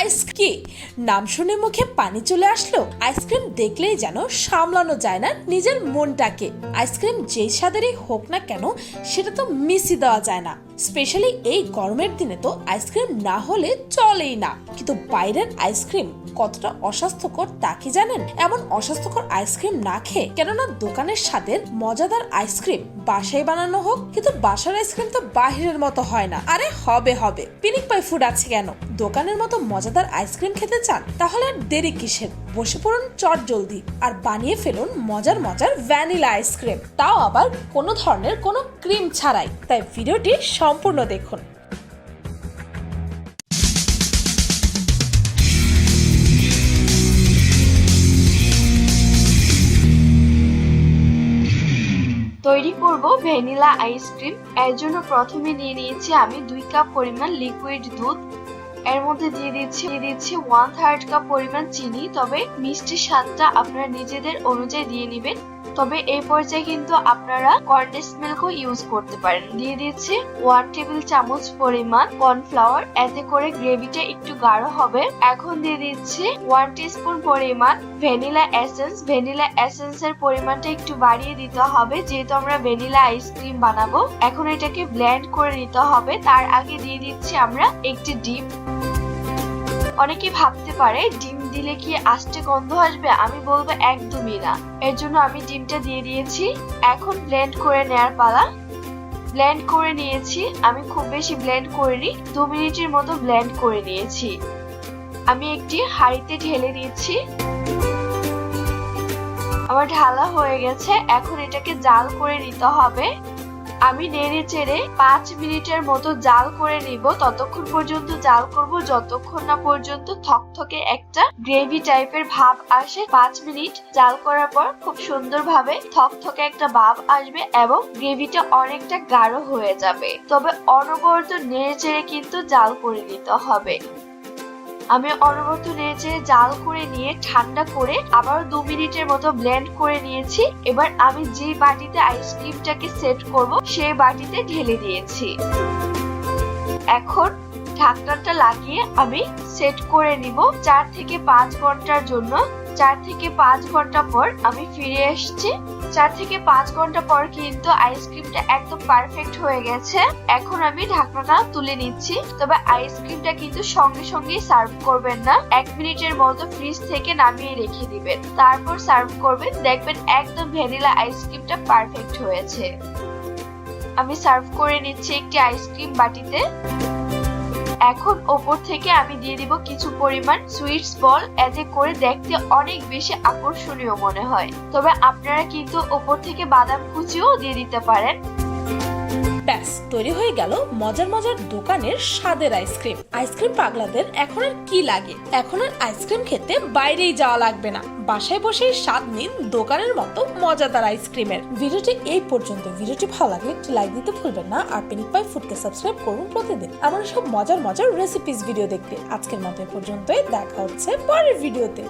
আইস কি নাম শুনে মুখে পানি চলে আসলো, আইসক্রিম দেখলেই যেন সামলানো যায় না নিজের মনটাকে। আইসক্রিম যেই স্বাদেরই হোক না কেন, সেটা তো মিশিয়ে দেওয়া যায় না। স্পেশালি এই গরমের দিনে তো আইসক্রিম না হলে চলেই না। কিন্তু বাইরের আইসক্রিম কতটা অস্বাস্থ্যকর তা কি জানেন? এমন অস্বাস্থ্যকর আইসক্রিম না খেয়ে, কেননা দোকানের স্বাদের মজাদার আইসক্রিম বাসায় বানানো হোক, কিন্তু বাসার আইসক্রিম তো বাহিরের মতো হয় না। আরে হবে হবে। পিনিক পাই ফুড আছে কেন? দোকানের মতো মজাদার আইসক্রিম খেতে চান, তাহলে আর দেরি কিসের? বসে পড়ুন চট জলদি আর বানিয়ে ফেলুন মজার মজার ভ্যানিলা আইসক্রিম তাও আবার কোনো ধরনের কোনো ক্রিম ছাড়াই। তাই ভিডিওটি সম্পূর্ণ দেখুন। তৈরি করব ভ্যানিলা আইসক্রিম। এর জন্য প্রথমে নিয়ে নিয়েছি আমি দুই কাপ পরিমাণ লিকুইড দুধ। এর মধ্যে দিয়ে দিচ্ছি দিয়ে দিচ্ছি ওয়ান থার্ড কাপ পরিমাণ চিনি। তবে মিষ্টির স্বাদটা আপনারা নিজেদের অনুযায়ী দিয়ে নেবেন। তবে এই পর্যায়ে কিন্তু আপনারা কন্ডেন্স মিল্কও ইউজ করতে পারেন। দিয়ে দিচ্ছি ওয়ান টেবিল চামচ পরিমাণ কর্নফ্লাওয়ার এতে করে গ্রেভিটা একটু গাঢ় হবে। এখন দিয়ে দিচ্ছি ওয়ান টিস্পুন পরিমাণ ভ্যানিলা এসেন্স ভ্যানিলা এসেন্স এর পরিমাণটা একটু বাড়িয়ে দিতে হবে। যেহেতু আমরা ভ্যানিলা আইসক্রিম বানাবো, এখন এটাকে ব্লেন্ড করে নিতে হবে। তার আগে দিয়ে দিচ্ছি আমরা একটি ডিম অনেকে ভাবতে পারে ডিম দিলে কি আষ্টে গন্ধ আসবে? আমি বলব একদমই না। এর জন্য আমি ডিমটা দিয়ে দিয়েছি। এখন ব্লেন্ড করে নেয়ার পালা। ব্লেন্ড করে নিয়েছি। আমি খুব বেশি ব্লেন্ড করিনি। দু মিনিটের মতো ব্লেন্ড করে নিয়েছি। আমি একটি হাঁড়িতে ঢেলে দিয়েছি। আমার ঢালা হয়ে গেছে। এখন এটাকে জাল করে নিতে হবে। আমি নেড়ে চেড়ে পাঁচ মিনিটের মতো জাল করে নিব। ততক্ষণ পর্যন্ত জাল করব, যতক্ষণ না পর্যন্ত থকথকে একটা গ্রেভি টাইপের ভাব আসে। পাঁচ মিনিট জাল করার পর খুব সুন্দরভাবে থকথকে একটা ভাব আসবে এবং গ্রেভিটা অনেকটা গাঢ় হয়ে যাবে। তবে অনবরত নেড়ে চেড়ে কিন্তু জাল করে নিতে হবে। আমি অনবরত নেড়ে জাল করে নিয়ে ঠান্ডা করে আবার দু মিনিটের মতো ব্লেন্ড করে নিয়েছি। এবার আমি যে বাটিতে আইসক্রিমটাকে সেট করব সেই বাটিতে ঢেলে দিয়েছি। এখন ঢাকনাটা লাগিয়ে আমি সেট করে নিব চার থেকে পাঁচ ঘণ্টার জন্য। চার থেকে পাঁচ ঘণ্টা পর আমি ফিরে এসেছি। চার থেকে পাঁচ ঘণ্টা পর কিন্তু আইসক্রিমটা একদম পারফেক্ট হয়ে গেছে। এখন আমি ঢাকনাটা তুলে নিচ্ছি। তবে আইসক্রিমটা কিন্তু সঙ্গে সঙ্গে সার্ভ করবেন না। এক মিনিটের মতো ফ্রিজ থেকে নামিয়ে রেখে দিবেন। তারপর সার্ভ করবেন। দেখবেন একদম ভ্যানিলা আইসক্রিমটা পারফেক্ট হয়েছে। আমি সার্ভ করে নিচ্ছি একটি আইসক্রিম বাটিতে। এখন ওপর থেকে আমি দিয়ে দিব কিছু পরিমাণ সুইটস বল এতে করে দেখতে অনেক বেশি আকর্ষণীয় মনে হয়। তবে আপনারা কিন্তু ওপর থেকে বাদাম কুচিও দিয়ে দিতে পারেন। তৈরি হয়ে গেল মজার মজার দোকানের স্বাদের আইসক্রিম। আইসক্রিম পাগলাদের এখন আর কি লাগে? এখন আর আইসক্রিম খেতে বাইরেই যাওয়া লাগবে না। বাসায় বসেই স্বাদ নিন দোকানের মতো মজাদার আইসক্রিমের। ভিডিওটি এই পর্যন্ত। ভিডিওটি ভালো লাগলে একটি লাইক দিতে ভুলবেন না আর পিনিক পাই ফুডকে সাবস্ক্রাইব করুন প্রতিদিন। এমন সব মজার মজার রেসিপিস ভিডিও দেখতে। আজকের মতো পর্যন্তই। দেখা হচ্ছে পরের ভিডিওতে